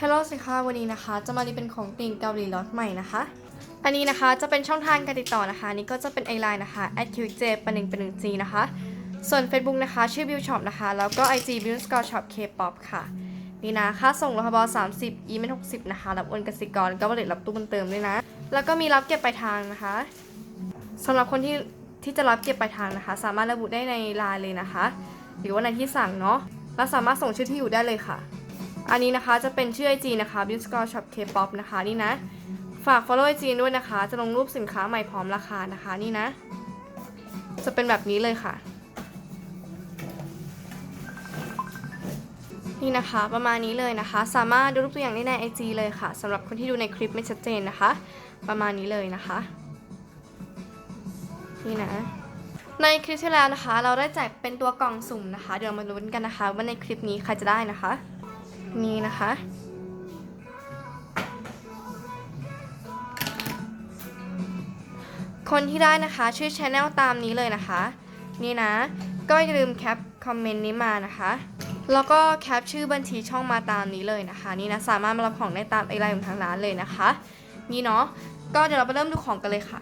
ฮัลโหลสิคะวันนี้นะคะ จะมารีเป็นของติ่งเกาหลีล็อตใหม่นะคะ อันนี้นะคะจะเป็นช่องทางการติดต่อนะคะ นี่ก็จะเป็นไอไลน์นะคะ at q j ปนึงเป็นหนึ่ง G นะคะ ส่วน Facebook นะคะ ชื่อ Bill Shop นะคะ แล้วก็ IG Bill Score Shop K-pop ค่ะ นี่นะค่าส่งรหบ30 e เม60 นะคะ รับโอนกสิกรก็บริษัทรับตู้บุญเติมด้วยนะ แล้วก็มีรับเก็บปลายทางนะคะสำหรับคนที่ที่จะรับเก็บปลายทางนะคะ สามารถระบุได้ในไลน์เลยนะคะ หรือว่าในที่สั่งเนาะและสามารถส่งชื่อที่อยู่ได้เลยค่ะ อันนี้นะคะจะเป็นชื่อ IG นะคะ b i l s c o r e Shop K-pop นะคะนี่นะ ฝาก follow IG ด้วยนะคะ จะลงรูปสินค้าใหม่พร้อมราคานะคะนี่นะ จะเป็นแบบนี้เลยค่ะ นี่นะคะประมาณนี้เลยนะคะ สามารถดูรูปตัวอย่างได้ใน IG เลยค่ะสำหรับคนที่ดูในคลิปไม่ชัดเจนนะคะ ประมาณนี้เลยนะคะ นี่นะในคลิปที่แล้วนะคะ เราได้แจกเป็นตัวกล่องสุ่มนะคะ เดี๋ยวมาลุ้นกันนะคะ ว่าในคลิปนี้ใครจะได้นะคะ นี่นะคะ คนที่ได้นะคะชื่อช anel ตามนี้เลยนะคะ นี่นะ ก็อย่าลืมแคปคอมเมนต์นี้มานะคะ แล้วก็แคปชื่อบัญชีช่องมาตามนี้เลยนะคะ นี่นะสามารถมารับของได้ตามไอไลน์ของทางร้านเลยนะคะ นี่เนาะก็เดี๋ยวเราไปเริ่มดูของกันเลยค่ะ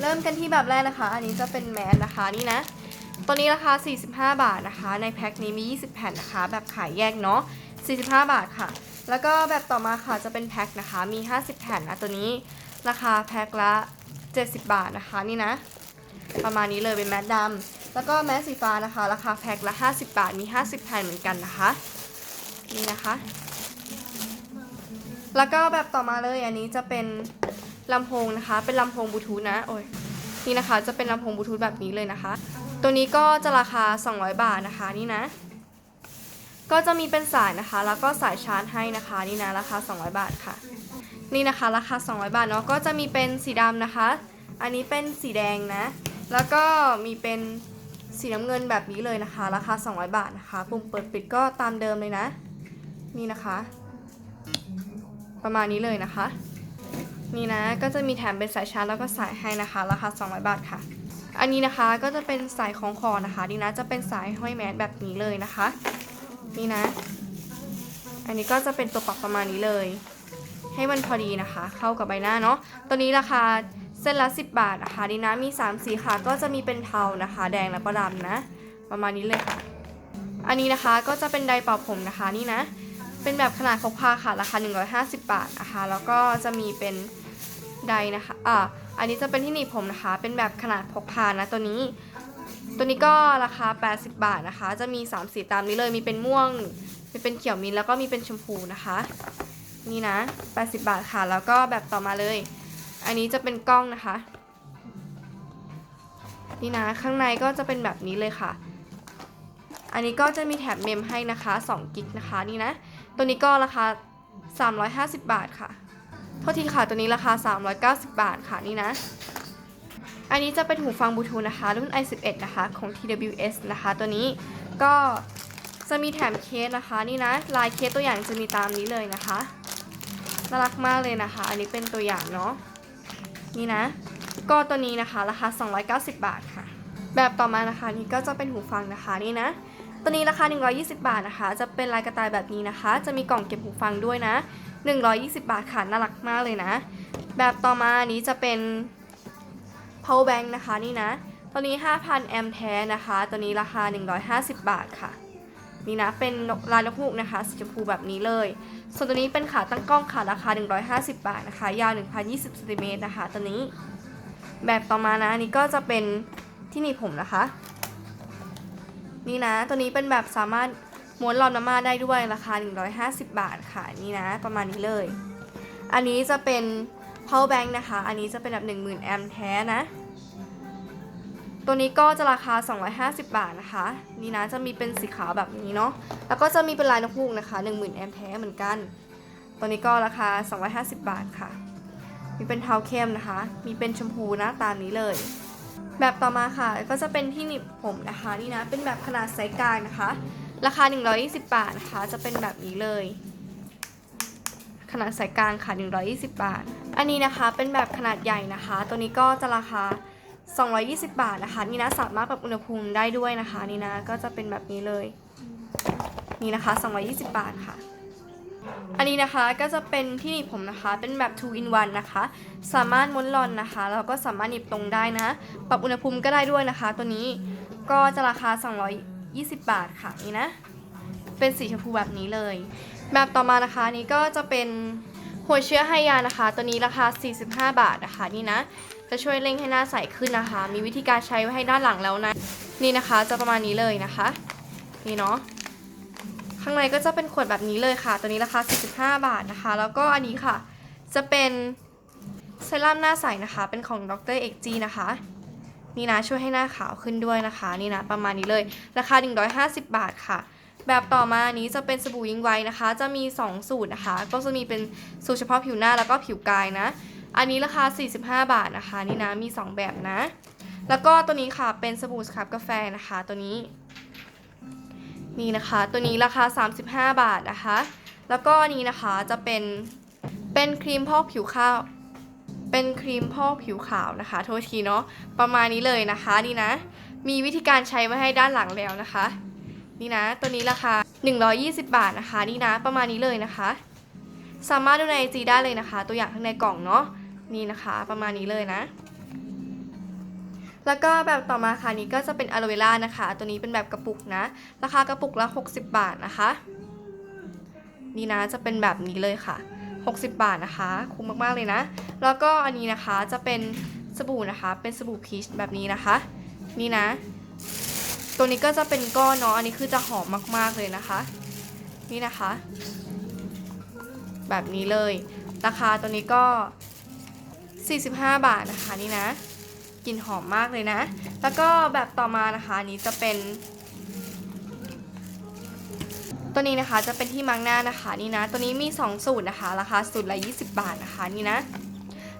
เริ่มกันที่แบบแรกนะคะ อันนี้จะเป็นแมสนะคะนี่นะตัวนี้ราคา 45 บาทนะคะ ในแพ็คนี้มี 20 แผ่นนะคะ แบบขายแยกเนาะ 45 บาทค่ะ แล้วก็แบบต่อมาค่ะจะเป็นแพ็คนะคะ มี 50 แผ่นนะตัวนี้ราคาแพ็คละ 70 บาทนะคะนี่นะ ประมาณนี้เลยเป็นแมสดำแล้วก็แมสสีฟ้านะคะ ราคาแพ็คละ 50 บาทมี 50 แผ่นเหมือนกันนะคะนี่นะคะ แล้วก็แบบต่อมาเลยอันนี้จะเป็นลำโพงนะคะ เป็นลำโพงบลูทูธนะโอ้ยนี่นะคะจะเป็นลำโพงบลูทูธแบบนี้เลยนะคะ ตัวนี้ก็จะราคา 200 บาทนะคะนี่นะ ก็จะมีเป็นสายนะคะ แล้วก็สายชาร์จให้นะคะ นี่นะราคา 200 บาทค่ะ นี่นะคะราคา 200 บาทเนาะก็จะมีเป็นสีดำนะคะ อันนี้เป็นสีแดงนะ แล้วก็มีเป็นสีน้ำเงินแบบนี้เลยนะคะ ราคา 200 บาทนะคะ ปุ่มเปิดปิดก็ตามเดิมเลยนะ นี่นะคะ ประมาณนี้เลยนะคะ นี่นะก็จะมีแถมเป็นสายชาร์จแล้วก็สายให้นะคะ ราคา 200 บาทค่ะ อันนี้นะคะก็จะเป็นสายของคอนะคะนี่นะจะเป็นสายห้อยแมสแบบนี้เลยนะคะ นี่นะ อันนี้ก็จะเป็นตัวปรับประมาณนี้เลย ให้มันพอดีนะคะ เข้ากับใบหน้าเนาะ ตัวนี้ราคาเส้นละ 10 บาทนะคะนี่นะมี 3 สีค่ะ ก็จะมีเป็นเทานะคะ แดงแล้วก็ดำนะ ประมาณนี้เลยค่ะ อันนี้นะคะก็จะเป็นไดร์เป่าผมนะคะนี่นะ เป็นแบบขนาดพกพาค่ะ ราคา 150 บาทนะคะ แล้วก็จะมีเป็นไดร์นะคะ อ่า อันนี้จะเป็นที่หนีบผมนะคะ เป็นแบบขนาดพกพานะตัวนี้ ตัวนี้ก็ราคา 80 บาทนะคะ จะมี 3 สีตามนี้เลย มีเป็นม่วง มีเป็นเขียวมินแล้วก็มีเป็นชมพูนะคะ นี่นะ 80 บาทค่ะ แล้วก็แบบต่อมาเลย อันนี้จะเป็นกล้องนะคะ นี่นะ ข้างในก็จะเป็นแบบนี้เลยค่ะ อันนี้ก็จะมีแถมเมมให้นะคะ2กิกนะคะ นี่นะ ตัวนี้ก็ราคา 350 บาทค่ะ โทษทีค่ะ ตัวนี้ราคา 390 บาทค่ะ นี่นะ อันนี้จะเป็นหูฟังบลูทูธนะคะ รุ่น i11 นะคะของ TWS นะคะ ตัวนี้ก็จะมีแถมเคสนะคะนี่นะลายเคสตัวอย่างจะมีตามนี้เลยนะคะน่ารักมากเลยนะคะ อันนี้เป็นตัวอย่างเนาะนี่นะ ก็ตัวนี้นะคะราคา 290 บาทค่ะ แบบต่อมานะคะนี่ก็จะเป็นหูฟังนะคะนี่นะตัวนี้ราคา 120 บาทนะคะ จะเป็นลายกระต่ายแบบนี้นะคะ จะมีกล่องเก็บหูฟังด้วยนะ 120 บาทค่ะน่ารักมากเลยนะ แบบต่อมานี้จะเป็น power bank นะคะนี่นะ ตัวนี้ 5,000 แอมป์แท้นะคะ ตัวนี้ราคา 150 บาทค่ะ นี่นะ เป็นลายนกฮูกนะคะสีชมพูแบบนี้เลย ส่วนตัวนี้เป็นขาตั้งกล้องค่ะ ราคา 150 บาทนะคะ ยาว 1,020ซนติเมตรนะคะ ตัวนี้ แบบต่อมานะอันนี้ก็จะเป็นที่หนีบผมนะคะ นี่นะ ตัวนี้เป็นแบบสามารถม้วนรอนน้ำมาได้ด้วยราคา 150 บาทค่ะ นี่นะ ประมาณนี้เลย อันนี้จะเป็น power bank นะคะ อันนี้จะเป็นแบบ 10,000 แอมป์แท้นะ ตัวนี้ก็จะราคา 250 บาทนะคะ นี่นะจะมีเป็นสีขาวแบบนี้เนาะ แล้วก็จะมีเป็นลายนกฮูกนะคะ 10,000 แอมป์แท้เหมือนกัน ตัวนี้ก็ราคา 250 บาทค่ะ มีเป็นเทาเข้มนะคะ มีเป็นชมพูนะตามนี้เลย แบบต่อมาค่ะ ก็จะเป็นที่หนีบผมนะคะ นี่นะ เป็นแบบขนาดไซส์กลางนะคะ ราคา 120 บาทนะคะ จะเป็นแบบนี้เลย ขนาดสายกลางค่ะ 120 บาท อันนี้นะคะเป็นแบบขนาดใหญ่นะคะ ตัวนี้ก็จะราคา 220 บาทนะคะ นี่นะสามารถปรับอุณหภูมิได้ด้วยนะคะ นี่นะก็จะเป็นแบบนี้เลย นี่นะคะ 220 บาทค่ะ อันนี้นะคะก็จะเป็นที่หนีบผมนะคะ เป็นแบบ 2 in 1 นะคะ สามารถม้วนลอนนะคะแล้วก็สามารถหนีบตรงได้นะ ปรับอุณหภูมิก็ได้ด้วยนะคะ ตัวนี้ก็จะราคา 220 บาทค่ะนี่นะ เป็นสีชมพูแบบนี้เลย แบบต่อมานะคะนนี้ก็จะเป็นหัวเชื้อไฮยานะคะ ตัวนี้ราคา 45 บาทนะคะนี่นะ จะช่วยเร่งให้หน้าใสขึ้นนะคะ มีวิธีการใช้ไว้ให้ด้านหลังแล้วนะ นี่นะคะจะประมาณนี้เลยนะคะ นี่เนาะข้างในก็จะเป็นขวดแบบนี้เลยค่ะ ตัวนี้ราคา 45 บาทนะคะ แล้วก็อันนี้ค่ะ จะเป็นเซรั่มหน้าใสนะคะ เป็นของดรเอกจีนะคะ นี่นะช่วยให้หน้าขาวขึ้นด้วยนะคะ นี่นะประมาณนี้เลย ราคา 150 บาทค่ะ แบบต่อมานี้จะเป็นสบู่ยิงไวนะคะ จะมี 2 สูตรนะคะ ก็จะมีเป็นสูตรเฉพาะผิวหน้าแล้วก็ผิวกายนะ อันนี้ราคา 45 บาทนะคะ นี่นะมี 2 แบบนะ แล้วก็ตัวนี้ค่ะเป็นสบู่สครับกาแฟนะคะ ตัวนี้ นี่นะคะ ตัวนี้ราคา 35 บาทนะคะ แล้วก็อันนี้นะคะจะเป็นเป็นครีมพอกผิวขาวเป็นครีมพอกผิวขาวนะคะ โทษทีเนาะประมาณนี้เลยนะคะนี่นะ มีวิธีการใช้ไว้ให้ด้านหลังแล้วนะคะ นี่นะ ตัวนี้ราคา 120 บาทนะคะ นี่นะ ประมาณนี้เลยนะคะ สามารถดูในไอจีได้เลยนะคะ ตัวอย่างข้างในกล่องเนาะ นี่นะคะ ประมาณนี้เลยนะ แล้วก็แบบต่อมาค่ะนี้ก็จะเป็นอะโลเวล่านะคะ ตัวนี้เป็นแบบกระปุกนะ ราคากระปุกละ 60 บาทนะคะ นี่นะ จะเป็นแบบนี้เลยค่ะ 60 บาทนะคะ คุ้มมากๆเลยนะ แล้วก็อันนี้นะคะ จะเป็นสบู่นะคะ เป็นสบู่พีชแบบนี้นะคะ นี่นะ ตัวนี้ก็จะเป็นก้อนเนาะอันนี้คือจะหอมมากๆเลยนะคะ นี่นะคะ แบบนี้เลย ราคาตัวนี้ก็ 45 บาทนะคะนี่นะกลิ่นหอมมากเลยนะ แล้วก็แบบต่อมานะคะอันนี้จะเป็น ตัวนี้นะคะจะเป็นที่มังหน้านะคะนี่นะ ตัวนี้มี 2 สูตรนะคะ ราคาสูตรละ 20 บาทนะคะนี่นะ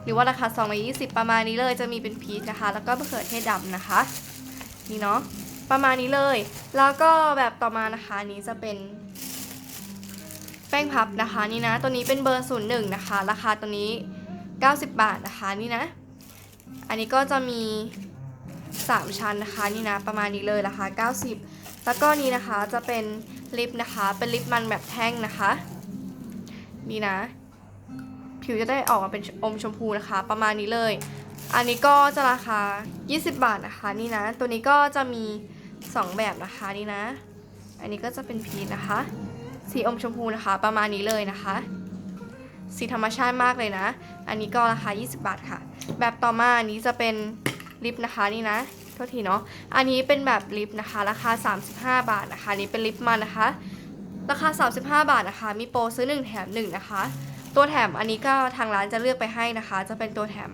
หรือว่าราคา220 ประมาณนี้เลยจะมีเป็นพีชนะคะ แล้วก็มะเขือเทศดำนะคะ นี่เนาะ ประมาณนี้เลย แล้วก็แบบต่อมานะคะนนี้จะเป็น แป้งพับนะคะนี่นะ ตัวนี้เป็นเบอร์ศูนย์หนึ่งนะคะ ราคาตัวนี้ 90 บาทนะคะนี่นะ อันนี้ก็จะมี 3 ชั้นนะคะนี่นะ ประมาณนี้เลยราคา 90 แล้วก็นี้นะคะจะเป็นลิปนะคะ เป็นลิปมันแบบแท่งนะคะ นี่นะ ผิวจะได้ออกมาเป็นอมชมพูนะคะ ประมาณนี้เลยอันนี้ก็จะราคา 20 บาทนะคะ นี่นะ ตัวนี้ก็จะมี 2 แบบนะคะนี่นะ อันนี้ก็จะเป็นพีชนะคะ สีอมชมพูนะคะ ประมาณนี้เลยนะคะ สีธรรมชาติมากเลยนะ อันนี้ก็ราคา 20 บาทค่ะ แบบต่อมาอันนี้จะเป็นลิปนะคะนี่นะโทษทีเนาะ อันนี้เป็นแบบลิปนะคะ ราคา 35 บาทนะคะนนี้เป็นลิปมันนะคะ ราคา 35 บาทนะคะ มีโปรซื้อ 1 แถม 1 นะคะ ตัวแถมอันนี้ก็ทางร้านจะเลือกไปให้นะคะ จะเป็นตัวแถม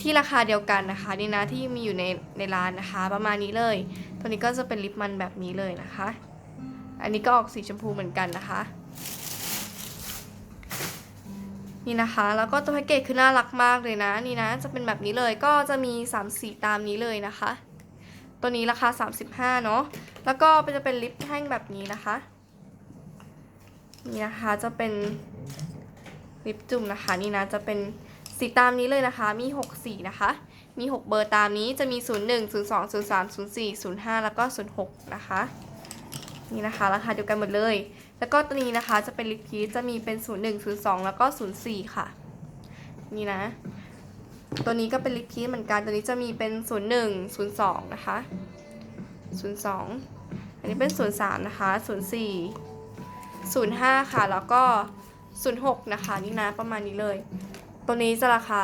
ที่ราคาเดียวกันนะคะนี่นะที่มีอยู่ในในร้านนะคะ ประมาณนี้เลย ตัวนี้ก็จะเป็นลิปมันแบบนี้เลยนะคะ อันนี้ก็ออกสีชมพูเหมือนกันนะคะนี่นะคะ แล้วก็ตัวแพ็กเกจคือน่ารักมากเลยนะ นี่นะ จะเป็นแบบนี้เลย ก็จะมี 3 สีตามนี้เลยนะคะ ตัวนี้ราคา 35 เนาะ แล้วก็จะเป็นลิปแท่งแบบนี้นะคะ นี่นะคะ จะเป็นลิปจุ่มนะคะ นี่นะ จะเป็น สีตามนี้เลยนะคะ มี 6 สีนะคะ มี 6 เบอร์ตามนี้จะมี 01 02 03 04 05 แล้วก็ 06 นะคะ นี่นะคะราคาเดียวกันหมดเลย แล้วก็ตัวนี้นะคะจะเป็นลิปพีจะมีเป็น 01 02 แล้วก็ 04 ค่ะ นี่นะ ตัวนี้ก็เป็นลิปพีเหมือนกัน ตัวนี้จะมีเป็น 01 02 นะคะ 02 อันนี้เป็น 03 นะคะ 04 05 ค่ะ แล้วก็ 06 นะคะ นี่นะประมาณนี้เลย ตัวนี้จะราคา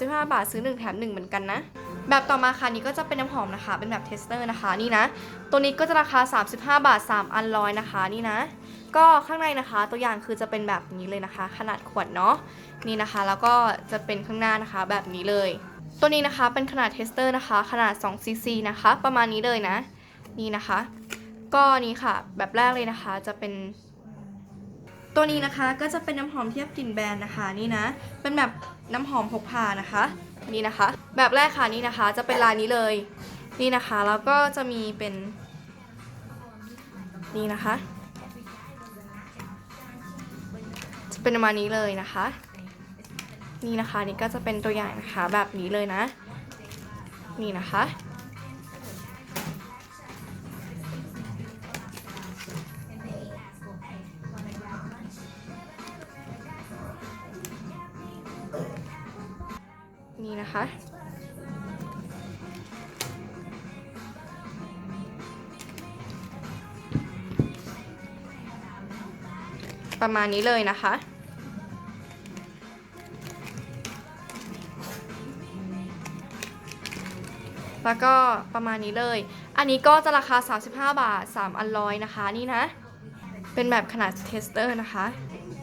35 บาทซื้อ 1 แถม 1 เหมือนกันนะ แบบต่อมาค่ะนี้ก็จะเป็นน้ำหอมนะคะ เป็นแบบเทสเตอร์นะคะนี่นะ ตัวนี้ก็จะราคา 35 บาท 3 อันร้อยนะคะนี่นะ ก็ข้างในนะคะ ตัวอย่างคือจะเป็นแบบนี้เลยนะคะ ขนาดขวดเนาะนี่นะคะ แล้วก็จะเป็นข้างหน้านะคะแบบนี้เลย ตัวนี้นะคะเป็นขนาดเทสเตอร์นะคะ ขนาด2 cc นะคะ ประมาณนี้เลยนะ นี่นะคะ ก็นี้ค่ะ แบบแรกเลยนะคะจะเป็น ตัวนี้นะคะก็จะเป็นน้ำหอมเทียบกลิ่นแบรนด์นะคะนี่นะ เป็นแบบน้ำหอมพกพานะคะนี่นะคะ แบบแรกค่ะนี่นะคะ จะเป็นลายนี้เลย นี่นะคะแล้วก็จะมีเป็นนี่นะคะ จะเป็นประมาณนี้เลยนะคะ นี่นะคะนี่ก็จะเป็นตัวอย่างนะคะแบบนี้เลยนะ นี่นะคะ ประมาณนี้เลยนะคะ แล้วก็ประมาณนี้เลย อันนี้ก็จะราคา 35 บาท 3 อันร้อยนะคะนี่นะ เป็นแบบขนาดเทสเตอร์นะคะ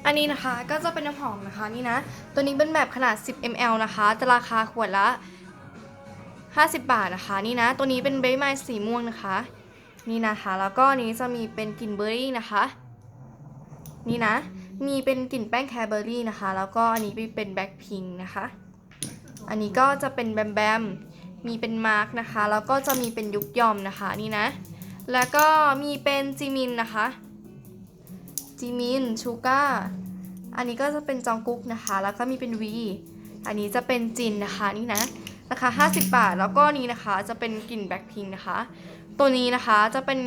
อันนี้นะคะก็จะเป็นน้ำหอมนะคะนี่นะ ตัวนี้เป็นแบบขนาด 10 ml นะคะ จะราคาขวดละ 50 บาทนะคะนี่นะ ตัวนี้เป็นเบย์ไมล์สีม่วงนะคะ นี่นะคะ แล้วก็นี้จะมีเป็นกลิ่นเบอร์รี่นะคะ นี่นะ มีเป็นกลิ่นแป้งแคร์เบอร์รี่นะคะ แล้วก็อันนี้เป็นแบ็คพิงนะคะ อันนี้ก็จะเป็นแบมแบม มีเป็นมาร์กนะคะ แล้วก็จะมีเป็นยุกยอมนะคะนี่นะ แล้วก็มีเป็นจิมินนะคะ จิมิน ชูก้า อันนี้ก็จะเป็นจองกุ๊กนะคะ แล้วก็มีเป็นวี อันนี้จะเป็นจินนะคะนี่นะราคา 50 บาท แล้วก็นี้นะคะจะเป็นกลิ่นแบ็คพิงนะคะ ตัวนี้นะคะจะเป็น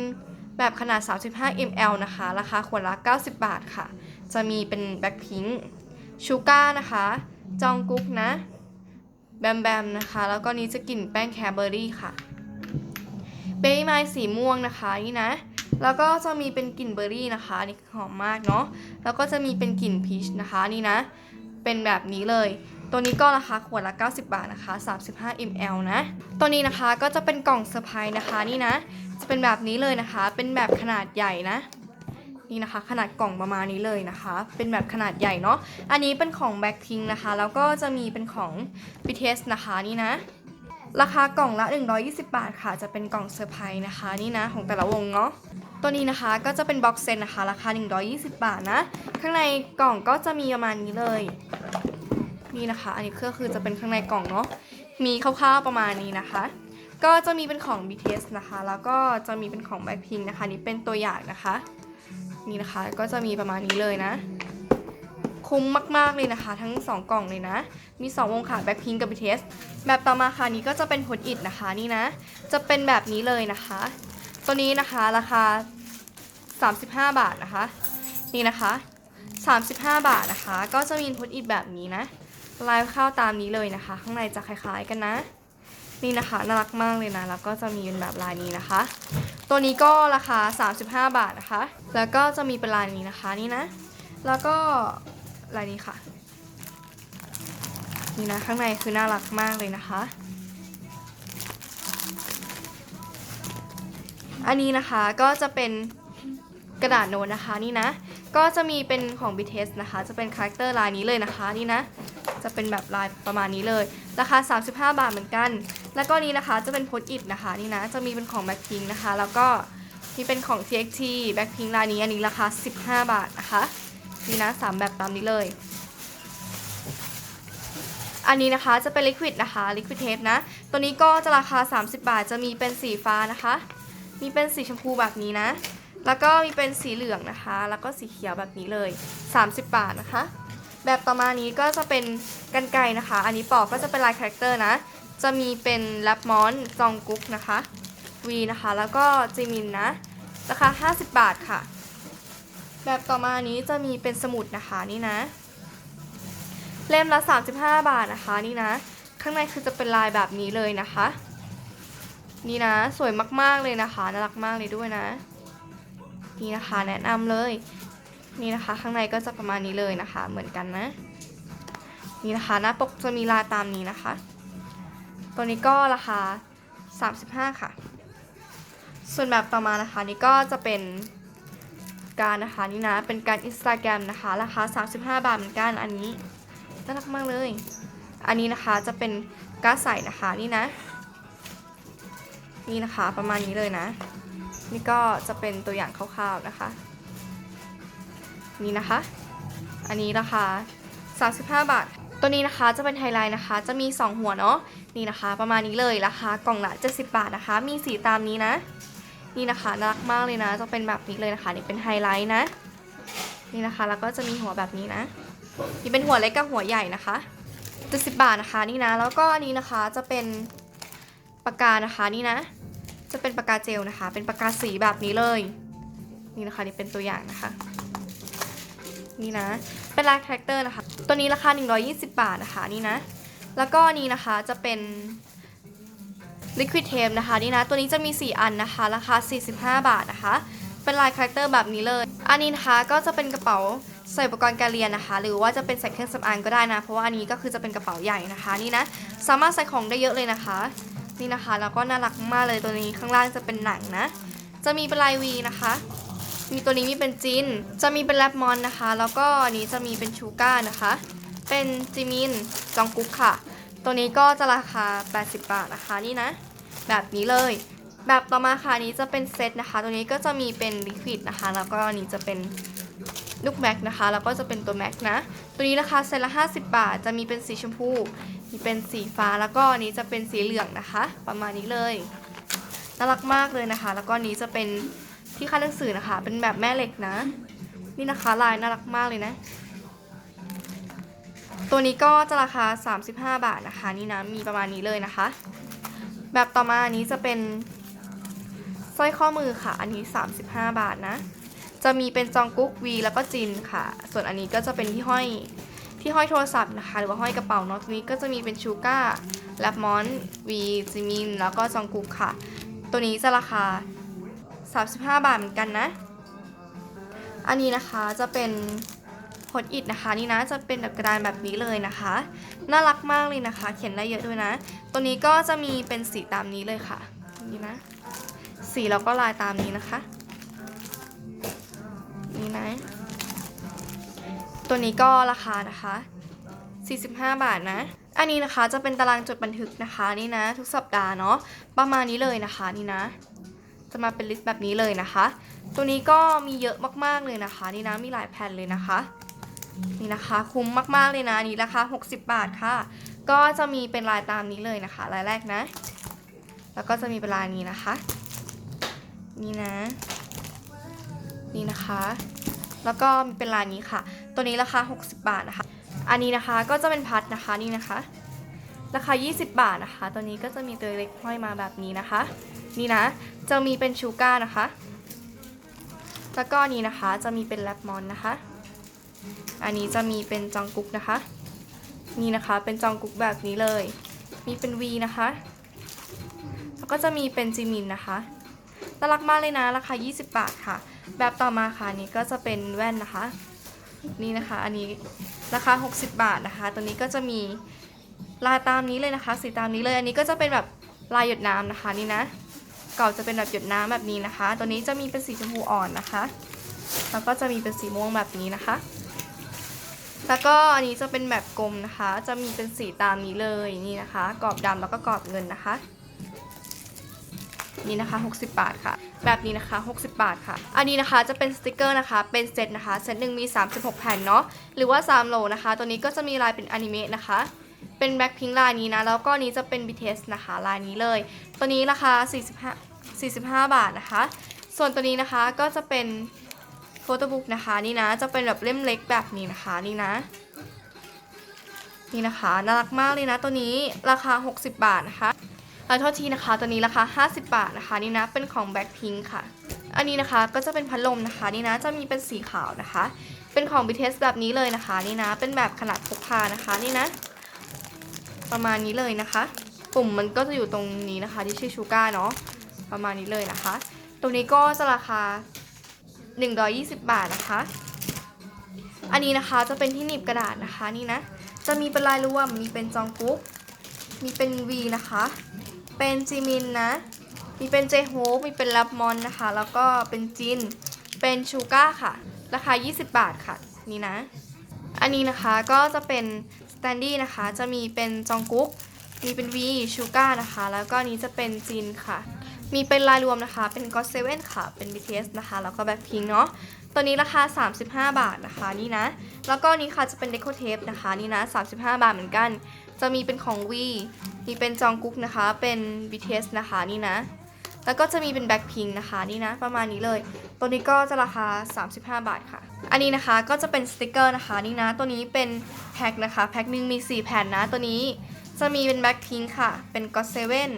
แบบขนาด 35 ml นะคะ ราคาขวดละ 90 บาทค่ะ จะมีเป็นแบ็คพิงค์ชูก้านะคะ จองกุ๊กนะ แบมแบมนะคะ แล้วก็นี้จะกลิ่นแป้งแคร์เบอร์รี่ค่ะ เบย์ไม้สีม่วงนะคะนี่นะ แล้วก็จะมีเป็นกลิ่นเบอร์รี่นะคะนี่หอมมากเนาะ แล้วก็จะมีเป็นกลิ่นพีชนะคะนี่นะ เป็นแบบนี้เลย ตัวนี้ก็ราคาขวดละ 90 บาทนะคะ 35 ml นะ ตัวนี้นะคะก็จะเป็นกล่องเซอร์ไพรส์นะคะนี่นะ จะเป็นแบบนี้เลยนะคะ เป็นแบบขนาดใหญ่นะ นี่นะคะ ขนาดกล่องประมาณนี้เลยนะคะ เป็นแบบขนาดใหญ่เนาะ อันนี้เป็นของแบ็คทิงนะคะ แล้วก็จะมีเป็นของ BTS นะคะนี่นะ ราคากล่องละ 120 บาทค่ะ จะเป็นกล่องเซอร์ไพรส์นะคะนี่นะของแต่ละวงเนาะตัวนี้นะคะก็จะเป็นบ็อกเซตนะคะ ราคา 120 บาทนะ ข้างในกล่องก็จะมีประมาณนี้เลย นี่นะคะ อันนี้ก็คือจะเป็นข้างในกล่องเนาะ มีคร่าวๆประมาณนี้นะคะ ก็จะมีเป็นของ BTS นะคะ แล้วก็จะมีเป็นของ Blackpink นะคะ นี่เป็นตัวอย่างนะคะ นี่นะคะ ก็จะมีประมาณนี้เลยนะ คุ้มมากๆเลยนะคะ ทั้ง 2 กล่องเลยนะ มี 2 วงค่ะ Blackpink กับ BTS แบบต่อมาค่ะนี้ก็จะเป็นผลอิดนะคะ นี่นะ จะเป็นแบบนี้เลยนะคะ ตัวนี้นะคะราคา 35 บาทนะคะ นี่นะคะ 35 บาทนะคะ ก็จะมีพุทอิดแบบนี้นะ ลายข้าวตามนี้เลยนะคะ ข้างในจะคล้ายๆกันนะ นี่นะคะน่ารักมากเลยนะ แล้วก็จะมีเป็นแบบลายนี้นะคะ ตัวนี้ก็ราคา 35 บาทนะคะ แล้วก็จะมีเป็นลายนี้นะคะนี่นะ แล้วก็ลายนี้ค่ะ นี่นะข้างในคือน่ารักมากเลยนะคะ อันนี้นะคะก็จะเป็นกระดาษโน้ตนะคะนี่นะ ก็จะมีเป็นของ BTS นะคะ จะเป็นคาแรคเตอร์ลายนี้เลยนะคะนี่นะ จะเป็นแบบลายประมาณนี้เลย ราคา 35 บาทเหมือนกัน แล้วก็นี้นะคะจะเป็นโพสอิดนะคะนี่นะจะมีเป็นของ Blackpink นะคะ แล้วก็นี่เป็นของ TXT Blackpink ลายนี้อันนี้ราคา 15 บาทนะคะนี่นะสามแบบตามนี้เลย อันนี้นะคะจะเป็นลิควิดนะคะลิควิดเทปนะ ตัวนี้ก็จะราคา 30 บาท จะมีเป็นสีฟ้านะคะ มีเป็นสีชมพูแบบนี้นะ แล้วก็มีเป็นสีเหลืองนะคะ แล้วก็สีเขียวแบบนี้เลย 30 บาทนะคะ แบบต่อมานี้ก็จะเป็นกันไกรนะคะ อันนี้ปอกก็จะเป็นลายคาแรคเตอร์นะ จะมีเป็นแรปมอนจองกุ๊กนะคะวีนะคะ แล้วก็จิมินนะ ราคา 50 บาทค่ะ แบบต่อมานี้จะมีเป็นสมุดนะคะนี่นะ เล่มละ 35 บาทนะคะนี่นะ ข้างในคือจะเป็นลายแบบนี้เลยนะคะ นี่นะสวยมากๆเลยนะคะ น่ารักมากเลยด้วยนะ นี่นะคะแนะนำเลย นี่นะคะ ข้างในก็จะประมาณนี้เลยนะคะ เหมือนกันนะ นี่นะคะ หน้าปกจะมีลายตามนี้นะคะ ตัวนี้ก็ราคา 35 ค่ะ ส่วนแบบต่อมานะคะ นี่ก็จะเป็นการนะคะนี่นะ เป็นการ Instagram นะคะ ราคา 35 บาทเหมือนกัน อันนี้น่ารักมากเลย อันนี้นะคะจะเป็นการใส่นะคะนี่นะ นี่นะคะประมาณนี้เลยนะ นี่ก็จะเป็นตัวอย่างคร่าวๆนะคะ นี่นะคะ อันนี้ราคา 35 บาท ตัวนี้นะคะจะเป็นไฮไลท์นะคะ จะมี 2 หัวเนาะ นี่นะคะ ประมาณนี้เลยราคากล่องละ70 บาทนะคะ มีสีตามนี้นะ นี่นะคะน่ารักมากเลยนะ จะเป็นแบบนี้เลยนะคะ นี่เป็นไฮไลท์นะ นี่นะคะ แล้วก็จะมีหัวแบบนี้นะ นี่เป็นหัวเล็กกับหัวใหญ่นะคะ70บาทนะคะนี่นะ แล้วก็อันนี้นะคะจะเป็นปากกานะคะนี่นะ จะเป็นปากกาเจลนะคะ เป็นปากกาสีแบบนี้เลย นี่นะคะนี่เป็นตัวอย่างนะคะ นี่นะ เป็นลายคาแรคเตอร์นะคะ ตัวนี้ราคา 120 บาทนะคะนี่นะ แล้วก็นี้นะคะจะเป็น Liquid Tape นะคะนี่นะ ตัวนี้จะมี 4 อันนะคะ ราคา 45 บาทนะคะ เป็นลายคาแรคเตอร์แบบนี้เลย อันนี้นะคะก็จะเป็นกระเป๋าใส่อุปกรณ์การเรียนนะคะ หรือว่าจะเป็นใส่เครื่องสำอางก็ได้นะ เพราะว่าอันนี้ก็คือจะเป็นกระเป๋าใหญ่นะคะนี่นะ สามารถใส่ของได้เยอะเลยนะคะ นี่นะคะ แล้วก็น่ารักมากเลยตัวนี้ข้างล่างจะเป็นหนังนะ จะมีเป็นลายวีนะคะ มีตัวนี้มีเป็นจิน จะมีเป็นแรปมอนนะคะ แล้วก็อันนี้จะมีเป็นชูก้านะคะ เป็นจิมิน จองกุ๊กค่ะ ตัวนี้ก็จะราคา 80 บาทนะคะนี่นะ แบบนี้เลย แบบต่อมาค่ะนี้จะเป็นเซตนะคะ ตัวนี้ก็จะมีเป็นลิควิดนะคะ แล้วก็อันนี้จะเป็นลูกแม็กนะคะ แล้วก็จะเป็นตัวแม็กนะ ตัวนี้ราคาเซตละ 50 บาท จะมีเป็นสีชมพู มีเป็นสีฟ้า แล้วก็อันนี้จะเป็นสีเหลืองนะคะ ประมาณนี้เลย น่ารักมากเลยนะคะ แล้วก็นี้จะเป็น ที่ค่าดหนังสือนะคะ เป็นแบบแม่เหล็กนะ นี่นะคะลายน่ารักมากเลยนะ ตัวนี้ก็จะราคา 35 บาทนะคะ นี่นะมีประมาณนี้เลยนะคะ แบบต่อมาอันนี้จะเป็นสร้อยข้อมือค่ะ อันนี้ 35 บาทนะ จะมีเป็นจองกุ๊กวีแล้วก็จินค่ะ ส่วนอันนี้ก็จะเป็นที่ห้อยที่ห้อยโทรศัพท์นะคะ หรือว่าห้อยกระเป๋าเนาะตัวนี้ก็จะมีเป็นชูก้าแลบมอนวีจิมินแล้วก็จองกุ๊กค่ะ ตัวนี้จะราคา 35 บาทเหมือนกันนะ อันนี้นะคะจะเป็นพดอิดนะคะนี่นะจะเป็นแบบกระดานแบบนี้เลยนะคะ น่ารักมากเลยนะคะ เขียนได้เยอะด้วยนะ ตัวนี้ก็จะมีเป็นสีตามนี้เลยค่ะนี่นะสีแล้วก็ลายตามนี้นะคะ นี่นะ ตัวนี้ก็ราคานะคะ 45 บาทนะ อันนี้นะคะจะเป็นตารางจดบันทึกนะคะนี่นะ ทุกสัปดาห์เนาะประมาณนี้เลยนะคะนี่นะ จะมาเป็นลิสต์แบบนี้เลยนะคะ ตัวนี้ก็มีเยอะมากๆเลยนะคะ นี่นะมีหลายแผ่นเลยนะคะ นี่นะคะคุ้มมากๆเลยนะนนี้ราคา60 บาทค่ะ ก็จะมีเป็นลายตามนี้เลยนะคะ ลายแรกนะ แล้วก็จะมีเป็นลายนี้นะคะ นี่นะ นี่นะคะ แล้วก็มีเป็นลายนี้ค่ะ ตัวนี้ราคา 60 บาทนะคะ อันนี้นะคะก็จะเป็นพัดนะคะนี่นะคะราคา 20 บาทนะคะ ตัวนี้ก็จะมีตัวเล็กห้อยมาแบบนี้นะคะ นี่นะ จะมีเป็นชูก้านะคะ แล้วก็นี้นะคะจะมีเป็นแรปมอนนะคะ อันนี้จะมีเป็นจองกุ๊กนะคะ นี่นะคะเป็นจองกุ๊กแบบนี้เลย มีเป็น V นะคะ แล้วก็จะมีเป็นจิมินนะคะน่ารักมากเลยนะราคา 20 บาทค่ะ แบบต่อมาค่ะนนี้ก็จะเป็นแว่นนะคะ นี่นะคะอันนี้ราคา 60 บาทนะคะ ตัวนี้ก็จะมีลายตามนี้เลยนะคะ สีตามนี้เลย อันนี้ก็จะเป็นแบบลายหยดน้ำนะคะนี่นะ เก่าจะเป็นแบบหยดน้ำแบบนี้นะคะ ตัวนี้จะมีเป็นสีชมพูอ่อนนะคะ แล้วก็จะมีเป็นสีม่วงแบบนี้นะคะ แล้วก็อันนี้จะเป็นแบบกลมนะคะ จะมีเป็นสีตามนี้เลยนี่นะคะ กรอบดำแล้วก็กรอบเงินนะคะนี่นะคะ 60 บาทค่ะ แบบนี้นะคะ 60 บาทค่ะ อันนี้นะคะจะเป็นสติกเกอร์นะคะ เป็นเซตนะคะ เซตหนึ่งมี 36 แผ่นเนาะ หรือว่า 3 โลนะคะ ตัวนี้ก็จะมีลายเป็นอนิเมะนะคะ เป็นแบ็คพิงลายนี้นะ แล้วก็นี้จะเป็น BTS นะคะ ลายนี้เลย ตัวนี้ราคา 45 45 บาทนะคะ ส่วนตัวนี้นะคะก็จะเป็นโฟโต้บุ๊กนะคะนี่นะจะเป็นแบบเล่มเล็กแบบนี้นะคะนี่นะ นี่นะคะน่ารักมากเลยนะตัวนี้ราคา 60 บาทนะคะขอโทษทีนะคะตัวนี้ราคา 50 บาทนะคะนี่นะเป็นของ Blackpink ค่ะ อันนี้นะคะก็จะเป็นพัดลมนะคะนี่นะจะมีเป็นสีขาวนะคะ เป็นของ BTS แบบนี้เลยนะคะนี่นะเป็นแบบขนาดพกพานะคะนี่นะ ประมาณนี้เลยนะคะ ปุ่มมันก็จะอยู่ตรงนี้นะคะที่ชื่อชูก้าเนาะ ประมาณนี้เลยนะคะ ตรงนี้ก็จะราคา 120 บาทนะคะ อันนี้นะคะจะเป็นที่หนีบกระดาษนะคะนี่นะ จะมีเป็นลายรวม มีเป็นจองกุ๊ก มีเป็น V นะคะ เป็นจิมินนะ มีเป็นเจโฮมีเป็นลับมอนนะคะ แล้วก็เป็นจิน เป็นชูก้าค่ะ ราคา 20 บาทค่ะ นี่นะ อันนี้นะคะก็จะเป็นสแตนดี้นะคะ จะมีเป็นจองกุ๊ก มีเป็น V ชูก้านะคะ แล้วก็นนี้จะเป็นจินค่ะ มีเป็นลายรวมนะคะ เป็นก็ o เซเว่นค่ะ เป็น BTS นะคะ แล้วก็แบ็คพิงเนาะ ตัวนี้ราคา 35 บาทนะคะนี่นะ แล้วก็นี้ค่ะจะเป็นเดโคเทปนะคะนี่นะ 35 บาทเหมือนกัน จะมีเป็นของ V มีเป็นจองกุ๊กนะคะ เป็น BTS นะคะนี่นะ แล้วก็จะมีเป็นแบ็คพิงนะคะนี่นะ ประมาณนี้เลย ตัวนี้ก็จะราคา 35 บาทค่ะ อันนี้นะคะก็จะเป็นสติกเกอร์นะคะนี่นะ ตัวนี้เป็นแพ็คนะคะ แพ็คหนึ่งมี 4 แผ่นนะ ตัวนี้จะมีเป็นแบ็คพิงค่ะ เป็นก็ o เซเว่น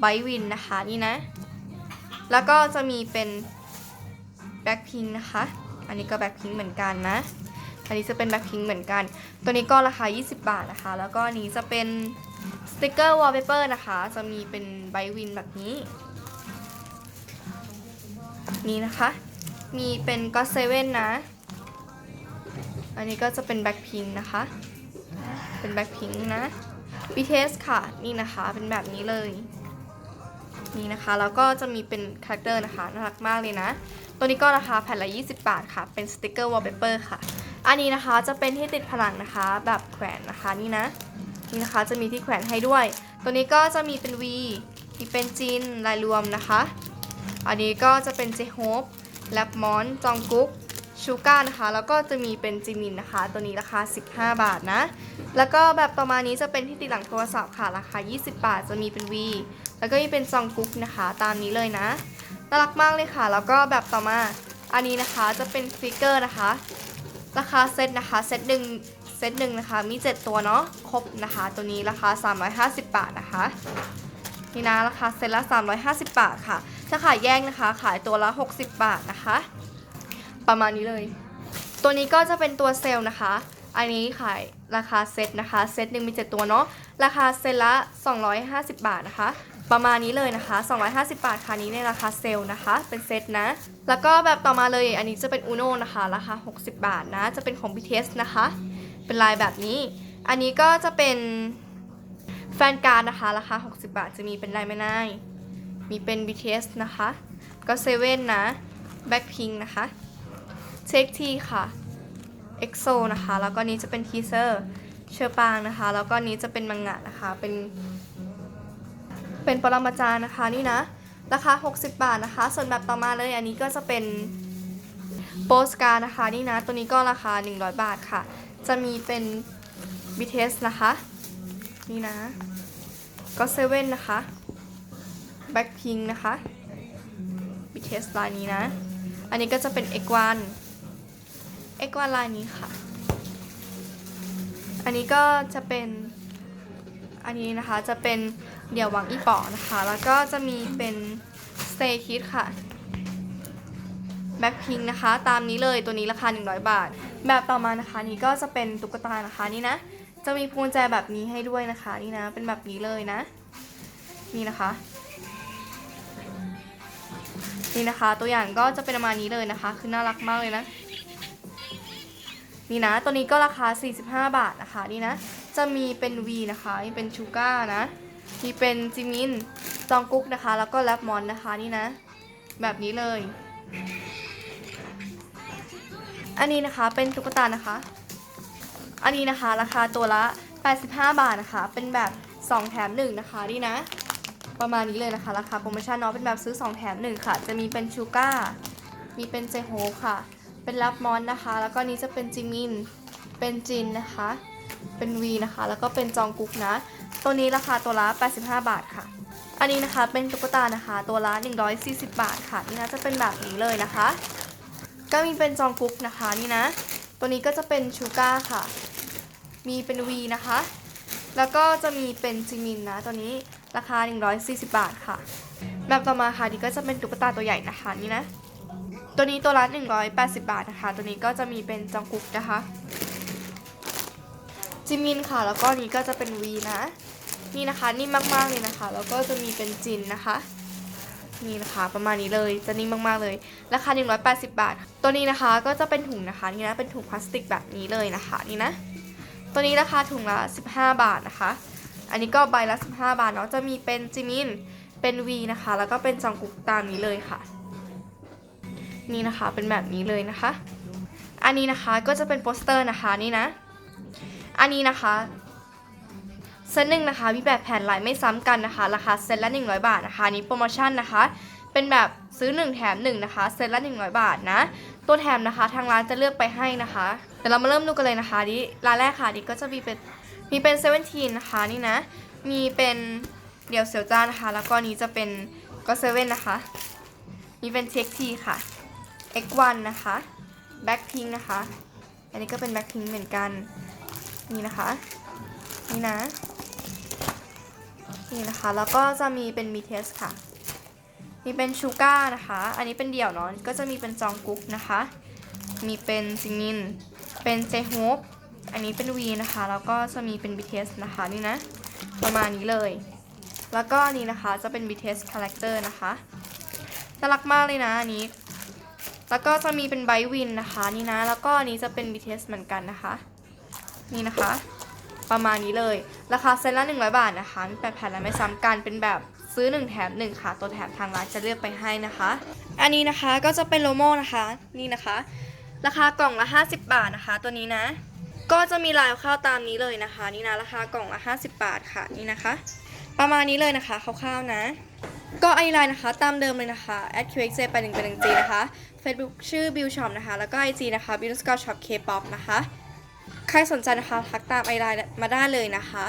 ไบวินนะคะนี่นะ แล้วก็จะมีเป็นแบ็คพิงนะคะ อันนี้ก็แบ็คพิงเหมือนกันนะ อันนี้จะเป็นแบ็คพิงเหมือนกัน ตัวนี้ก็ราคา 20 บาทนะคะ แล้วก็นนี้จะเป็นสติกเกอร์วอลเปเปอร์นะคะ จะมีเป็นไบวินแบบนี้ นี่นะคะ มีเป็นก็เซเว่นนะ อันนี้ก็จะเป็นแบ็คพิงนะคะ เป็นแบ็คพิงนะ BTS ค่ะ นี่นะคะ เป็นแบบนี้เลย นี่นะคะ แล้วก็จะมีเป็นคาแรคเตอร์นะคะน่ารักมากเลยนะ ตัวนี้ก็ราคาแผ่นละ 20 บาทค่ะ เป็นสติกเกอร์วอลเปเปอร์ค่ะ อันนี้นะคะจะเป็นที่ติดผนังนะคะ แบบแขวนนะคะนี่นะ นี่นะคะจะมีที่แขวนให้ด้วย ตัวนี้ก็จะมีเป็น V มีเป็นจีนลายรวมนะคะ อันนี้ก็จะเป็นเจโฮปแลบมอน จองกุ๊ก ชูก้านะคะ แล้วก็จะมีเป็นจิมินนะคะ ตัวนี้ราคา 15 บาทนะ แล้วก็แบบต่อมานี้จะเป็นที่ติดหลังโทรศัพท์ค่ะ ราคา 20 บาท จะมีเป็น V แล้วก็มีเป็นจองกุ๊กนะคะ ตามนี้เลยนะ น่ารักมากเลยค่ะ แล้วก็แบบต่อมา อันนี้นะคะจะเป็นสติกเกอร์นะคะ ราคาเซตนะคะ เซตหนึ่งเซตหนึ่งนะคะ มี 7 ตัวเนาะ ครบนะคะ ตัวนี้ราคา 350 บาทนะคะนี่นะราคาเซตละ 350 บาทค่ะ ถ้าขายแยกนะคะ ขายตัวละ 60 บาทนะคะ ประมาณนี้เลย ตัวนี้ก็จะเป็นตัวเซลล์นะคะ อันนี้ขายราคาเซตนะคะ เซตหนึ่งมี 7 ตัวเนาะ ราคาเซตละ 250 บาทนะคะ ประมาณนี้เลยนะคะ 250 บาทค่ะนี้ในราคาเซลล์นะคะ เป็นเซตนะ แล้วก็แบบต่อมาเลย อันนี้จะเป็น Uno นะคะ ราคา 60 บาทนะ จะเป็นของ BTS นะคะ เป็นลายแบบนี้ อันนี้ก็จะเป็นแฟนการนะคะ ราคา 60 บาท จะมีเป็นลายไม่นายมีเป็น BTS นะคะ ก็เซเว่นนะ Blackpink นะคะ เช็คทีค่ะ EXO นะคะ แล้วก็นี้จะเป็นทีเซอร์เชอร์ปางนะคะ แล้วก็นี้จะเป็นมังงะนะคะ เป็น เป็นปรมาจารย์นะคะนี่นะ ราคา 60 บาทนะคะ ส่วนแบบต่อมาเลยอันนี้ก็จะเป็นโปสการ์นะคะนี่นะ ตัวนี้ก็ราคา 100 บาทค่ะ จะมีเป็น BTS นะคะ นี่นะ ก็เซเว่นนะคะแบ็คพิงนะคะ BTS ลายนี้นะ อันนี้ก็จะเป็นเอกวัน X1 X1 ลายนี้ค่ะ อันนี้ก็จะเป็นอันนี้นะคะจะเป็นเดี่ยวหวังอีป๋อนะคะ แล้วก็จะมีเป็น Stay Kid ค่ะแบ็คพิงนะคะ ตามนี้เลยตัวนี้ราคา 100 บาท แบบต่อมานะคะนี่ก็จะเป็นตุ๊กตานะคะนี่นะ จะมีพวงแจแบบนี้ให้ด้วยนะคะนี่นะ เป็นแบบนี้เลยนะ นี่นะคะ นี่นะคะ ตัวอย่างก็จะเป็นประมาณนี้เลยนะคะ คือน่ารักมากเลยนะ นี่นะ ตัวนี้ก็ราคา 45 บาทนะคะ นี่นะ จะมีเป็น V นะคะมีเป็นชูก้านะ มีเป็นจิมิน จองกุ๊กนะคะ แล้วก็แรปมอนนะคะ นี่นะ แบบนี้เลย อันนี้นะคะ เป็นตุ๊กตานะคะ อันนี้นะคะ ราคาตัวละ 85 บาทนะคะ เป็นแบบ 2 แถม 1 นะคะ นี่นะ ประมาณนี้เลยนะคะ ราคาโปรโมชั่นเนาะ เป็นแบบซื้อ 2 แถม 1 ค่ะ จะมีเป็นชูก้า มีเป็นเจโฮค่ะ เป็นรับมอนนะคะ แล้วก็นี้จะเป็นจิมิน เป็นจินนะคะ เป็นวีนะคะ แล้วก็เป็นจองกุ๊กนะ ตัวนี้ราคาตัวละ 85 บาทค่ะ อันนี้นะคะเป็นตุ๊กตานะคะ ตัวละ 140 บาทค่ะ นี่นะจะเป็นแบบนี้เลยนะคะ ก็มีเป็นจองกุ๊กนะคะนี่นะ ตัวนี้ก็จะเป็นชูก้าค่ะ มีเป็นวีนะคะ แล้วก็จะมีเป็นจิมินนะ ตัวนี้ราคา 140 บาทค่ะ แบบต่อมาค่ะนี่ก็จะเป็นตุ๊กตาตัวใหญ่นะคะนี่นะ ตัวนี้ตัวละ 180 บาทนะคะ ตัวนี้ก็จะมีเป็นจองกุกนะคะ จิมินค่ะ แล้วก็นี้ก็จะเป็นวีนะ นี่นะคะนิ่มมากๆเลยนะคะ แล้วก็จะมีเป็นจินนะคะ นี่นะคะประมาณนี้เลย จะนิ่มมากๆเลย ราคา 180 บาท ตัวนี้นะคะก็จะเป็นถุงนะคะ นี่นะ เป็นถุงพลาสติกแบบนี้เลยนะคะ นี่นะ ตัวนี้ราคาถุงละ 15 บาทนะคะ อันนี้ก็ใบละ 15 บาทเนาะ จะมีเป็นจิมิน เป็นวีนะคะ แล้วก็เป็นจองกุกตามนี้เลยค่ะ นี่นะคะเป็นแบบนี้เลยนะคะ อันนี้นะคะก็จะเป็นโปสเตอร์นะคะนี่นะ อันนี้นะคะเซตหนึ่งนะคะมีแบบแผ่นลายไม่ซ้ำกันนะคะราคาเซตละ 100 บาทนะคะนี้โปรโมชั่นนะคะ เป็นแบบซื้อ 1 แถม1นะคะเซตละ 100 บาทนะ ตัวแถมนะคะทางร้านจะเลือกไปให้นะคะเดี๋ยวเรามาเริ่มดูกันเลยนะคะดิร้านแรกค่ะดิก็จะมีเป็นมีเป็นเซเว่นทีนะคะนี่นะ มีเป็นเดี่ยวเซียวจ้านะคะ แล้วก็นี้จะเป็นก็เซเว่นนะคะ มีเป็นเช็คทีค่ะ X1 นะคะ Blackpink นะคะ อันนี้ก็เป็น Blackpink เหมือนกัน นี่นะคะ นี่นะ นี่นะคะ แล้วก็จะมีเป็น BTS ค่ะ มีเป็นชูก้านะคะ อันนี้เป็นเดี่ยวเนาะ ก็จะมีเป็นจองกุ๊กนะคะ มีเป็นจิมิน เป็น J-Hope อันนี้เป็น V นะคะ แล้วก็จะมีเป็น BTS นะคะ นี่นะ ประมาณนี้เลย แล้วก็อันนี้นะคะ จะเป็น BTS Character นะคะ น่ารักมากเลยนะ อันนี้ แล้วก็จะมีเป็นไบวินนะคะ นี่นะ แล้วก็อันนี้จะเป็น BTS เหมือนกันนะคะ นี่นะคะ ประมาณนี้เลย ราคาเซตละ100 บาทนะคะ มี8แผ่นและไม่ซ้ำกัน เป็นแบบซื้อ 1 แถม 1 ค่ะ ตัวแถมทางร้านจะเลือกไปให้นะคะ อันนี้นะคะก็จะเป็นโลโม่นะคะ นี่นะคะ ราคากล่องละ 50 บาทนะคะ ตัวนี้นะ ก็จะมีลายข้าวตามนี้เลยนะคะ นี่นะ ราคากล่องละ 50 บาทค่ะ นี่นะคะ ประมาณนี้เลยนะคะคร่าวๆนะ ก็ไอไลน์นะคะ ตามเดิมเลยนะคะ at qxj 8 1 8 1 g นะคะ Facebook ชื่อ Bill Shop นะคะ แล้วก็ IG นะคะ Bill Scott Shop K-pop นะคะ ใครสนใจนะคะทักตามไอไลน์มาได้เลยนะคะ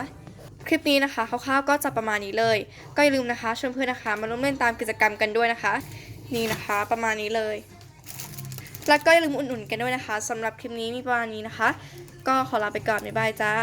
คลิปนี้นะคะคร่าวๆก็จะประมาณนี้เลย ก็อย่าลืมนะคะชวนเพื่อนนะคะ มาร่วมเล่นตามกิจกรรมกันด้วยนะคะ นี่นะคะประมาณนี้เลย แล้วก็อย่าลืมอุดหนุนกันด้วยนะคะสำหรับคลิปนี้มีประมาณนี้นะคะ ก็ขอลาไปก่อนบ๊ายบายจ้า